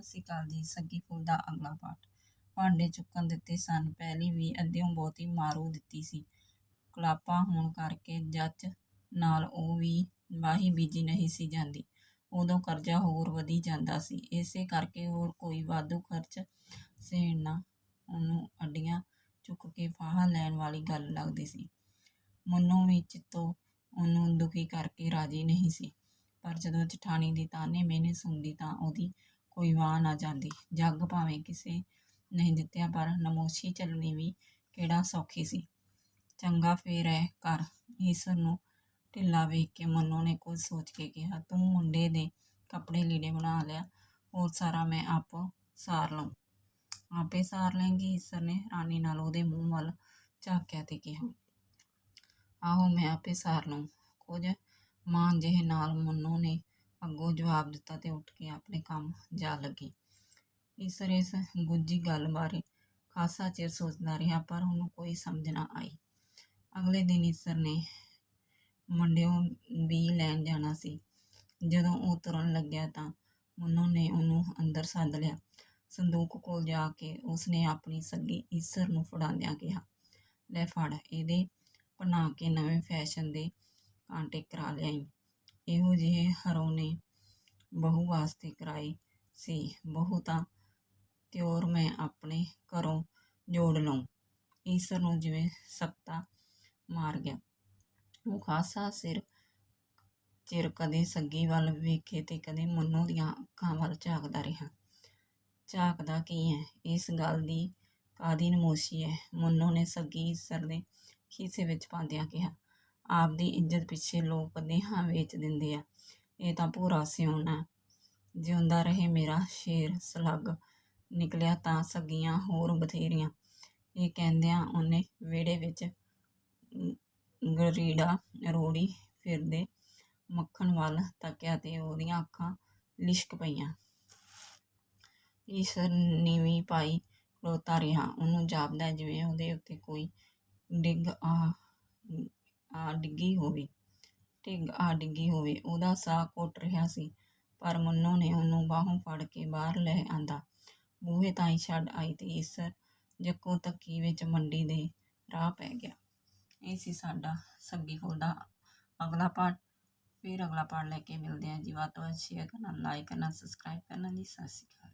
ਸਤਿ ਸ਼੍ਰੀ ਅਕਾਲ ਜੀ, ਸੱਗੀ ਫੁੱਲ ਦਾ ਅਗਲਾ ਪਾਠ। ਭਾਂਡੇ ਚੁੱਕਣ ਦਿੱਤੇ ਸਨ, ਪਹਿਲੀ ਵੀ ਅੱਧਿਓਂ ਬਹੁਤੀ ਮਾਰੂ ਦਿੱਤੀ ਸੀ। ਕਲਾਪਾ ਹੋਣ ਕਰਕੇ ਜੱਜ ਨਾਲ ਉਹ ਵੀ ਵਾਹੀ ਬੀਜੀ ਨਹੀਂ ਸੀ ਜਾਂਦੀ। ਉਦੋਂ ਕਰਜ਼ਾ ਹੋਰ ਵਧੀ ਜਾਂਦਾ ਸੀ। ਇਸੇ ਕਰਕੇ ਹੋਰ ਕੋਈ ਵਾਧੂ ਖਰਚ ਸਹਿਣਾ ਉਹਨੂੰ ਅੱਡੀਆਂ ਚੁੱਕ ਕੇ ਫਾਹਾ ਲੈਣ ਵਾਲੀ ਗੱਲ ਲੱਗਦੀ ਸੀ। ਮਨੋਂ ਵੀ ਚਿੱਤੋਂ ਉਹਨੂੰ ਦੁਖੀ ਕਰਕੇ ਰਾਜੀ ਨਹੀਂ ਸੀ। ਪਰ ਜਦੋਂ ਜਠਾਣੀ ਦੀ ਤਾਨੇ ਮੈਨੇ ਸੁਣਦੀ ਤਾਂ ਉਹਦੀ ਕੋਈ ਵਾਹ ਨਾ ਜਾਂਦੀ। ਜੱਗ ਭਾਵੇਂ ਕਿਸੇ ਨਹੀਂ ਦਿੱਤਿਆ, ਪਰ ਨਮੋਸ਼ੀ ਚੱਲਣੀ ਵੀ ਕਿਹੜਾ ਸੌਖੀ ਸੀ। ਚੰਗਾ ਫੇਰ ਐ ਕਰ ਈਸਰ ਨੂੰ ਢਿੱਲਾ ਵੇਖ ਕੇ ਮਨੋਂ ਨੇ ਕੁਝ ਸੋਚ ਕੇ ਕਿਹਾ, ਤੂੰ ਮੁੰਡੇ ਦੇ ਕੱਪੜੇ ਲੀੜੇ ਬਣਾ ਲਿਆ, ਹੋਰ ਸਾਰਾ ਮੈਂ ਆਪ ਸਾਰ ਲਵਾਂ ਆਪੇ ਸਾਰ ਲੈਂਗੀ ਈਸਰ ਨੇ ਰਾਣੀ ਨਾਲ ਉਹਦੇ ਮੂੰਹ ਵੱਲ ਝਾਕਿਆ ਤੇ ਕਿਹਾ। ਆਹੋ, ਮੈਂ ਆਪੇ ਸਾਰ ਲਵਾਂ ਕੁਝ ਮਾਂ ਜਿਹੇ ਨਾਲ ਮਨੋਂ ਨੇ ਅੱਗੋਂ ਜਵਾਬ ਦਿੱਤਾ ਤੇ ਉੱਠ ਕੇ ਆਪਣੇ ਕੰਮ ਜਾ ਲੱਗੀ। ਈਸਰ ਇਸ ਗੁੱਜੀ ਗੱਲ ਬਾਰੇ ਖਾਸਾ ਚਿਰ ਸੋਚਦਾ ਰਿਹਾ, ਪਰ ਉਹਨੂੰ ਕੋਈ ਸਮਝ ਨਾ ਆਈ। ਅਗਲੇ ਦਿਨ ਈਸਰ ਨੇ ਮੰਡਿਓਂ ਬੀ ਲੈਣ ਜਾਣਾ ਸੀ। ਜਦੋਂ ਉਹ ਤੁਰਨ ਲੱਗਿਆ ਤਾਂ ਮਨੋਂ ਨੇ ਉਹਨੂੰ ਅੰਦਰ ਸੱਦ ਲਿਆ। ਸੰਦੂਕ ਕੋਲ ਜਾ ਕੇ ਉਸਨੇ ਆਪਣੀ ਸੱਗੀ ਈਸਰ ਨੂੰ ਫੜਾਉਂਦਿਆਂ ਕਿਹਾ, ਲੈ ਫੜ, ਇਹਦੇ ਬਣਾ ਕੇ ਨਵੇਂ ਫੈਸ਼ਨ ਦੇ ਕਾਂਟੇ ਕਰਾ ਲਿਆਈ। ਇਹੋ ਜਿਹੇ ਹਰੋਂ ਨੇ ਬਹੂ ਵਾਸਤੇ ਕਰਾਈ ਸੀ। ਬਹੂ ਤਾਂ ਤਿਉਰ ਮੈਂ ਆਪਣੇ ਘਰੋਂ ਜੋੜ ਲਊਂ। ਈਸਰ ਨੂੰ ਜਿਵੇਂ ਸੱਤਾ ਮਾਰ ਗਿਆ। ਉਹ ਖਾਸਾ ਸਿਰ ਚਿਰ ਕਦੇ ਸੱਗੀ ਵੱਲ ਵੇਖੇ ਤੇ ਕਦੇ ਮੰਨੋ ਦੀਆਂ ਅੱਖਾਂ ਵੱਲ ਝਾਕਦਾ ਰਿਹਾ। ਝਾਕਦਾ ਕੀ ਹੈ ਇਸ ਗੱਲ ਦੀ ਕਾਦੀ ਨਮੋਸ਼ੀ ਹੈ ਮੰਨੋ ਨੇ ਸੱਗੀ ਈਸਰ ਦੇ ਖੀਸੇ ਵਿੱਚ ਪਾਉਂਦਿਆਂ ਕਿਹਾ ਆਪਦੀ ਇੱਜ਼ਤ ਪਿੱਛੇ ਲੋਕ ਦੇਹਾਂ ਵੇਚ ਦਿੰਦੇ ਆ। ਇਹ ਤਾਂ ਭੂਰਾ ਸਿਉਣਾ। ਜਿਉਂਦਾ ਰਹੇ ਮੇਰਾ ਸ਼ੇਰ ਸਲੱਗ। ਨਿਕਲਿਆ ਤਾਂ ਸੱਗੀਆਂ ਹੋਰ ਬਥੇਰੀਆਂ। ਇਹ ਕਹਿੰਦਿਆਂ ਉਹਨੇ ਵਿਹੜੇ ਵਿੱਚ ਗਰੀੜਾ ਰੋੜੀ ਫਿਰਦੇ ਮੱਖਣ ਵੱਲ ਤੱਕਿਆ ਤੇ ਉਹਦੀਆਂ ਅੱਖਾਂ ਲਿਸ਼ਕ ਪਈਆਂ। ਇਸ ਨੀਵੀਂ ਪਾਈ ਖਲੋਤਾ ਰਿਹਾ। ਉਹਨੂੰ ਜਾਪਦਾ ਜਿਵੇਂ ਉਹਦੇ ਉੱਤੇ ਕੋਈ ਡਿੱਗ ਆ ਆ ਡਿੱਗੀ ਹੋਵੇ। ਢਿੱਗ ਆ ਡਿੱਗੀ ਹੋਵੇ, ਉਹਦਾ ਸਾਹ ਘੁੱਟ ਰਿਹਾ ਸੀ, ਪਰ ਮੰਨੋ ਨੇ ਉਹਨੂੰ ਬਾਹੋਂ ਫੜ ਕੇ ਬਾਹਰ ਲੈ ਆਂਦਾ। ਬੂਹੇ ਤਾਈਂ ਛੱਡ ਆਈ ਤੇ ਈਸਰ ਜੱਕੋ ਤੱਕੀ ਵਿੱਚ ਮੰਡੀ ਦੇ ਰਾਹ ਪੈ ਗਿਆ। ਇਹ ਸੀ ਸਾਡਾ ਸੱਗੀ ਫੁੱਲ ਦਾ ਅਗਲਾ ਪਾਠ। ਫਿਰ ਅਗਲਾ ਪਾਠ ਲੈ ਕੇ ਮਿਲਦੇ ਹਾਂ ਜੀ। ਵੱਧ ਤੋਂ ਵੱਧ ਸ਼ੇਅਰ ਕਰਨਾ ਲਾਈਕ ਕਰਨਾ ਸਬਸਕ੍ਰਾਈਬ ਕਰਨਾ ਜੀ। ਸਤਿ ਸ਼੍ਰੀ ਅਕਾਲ।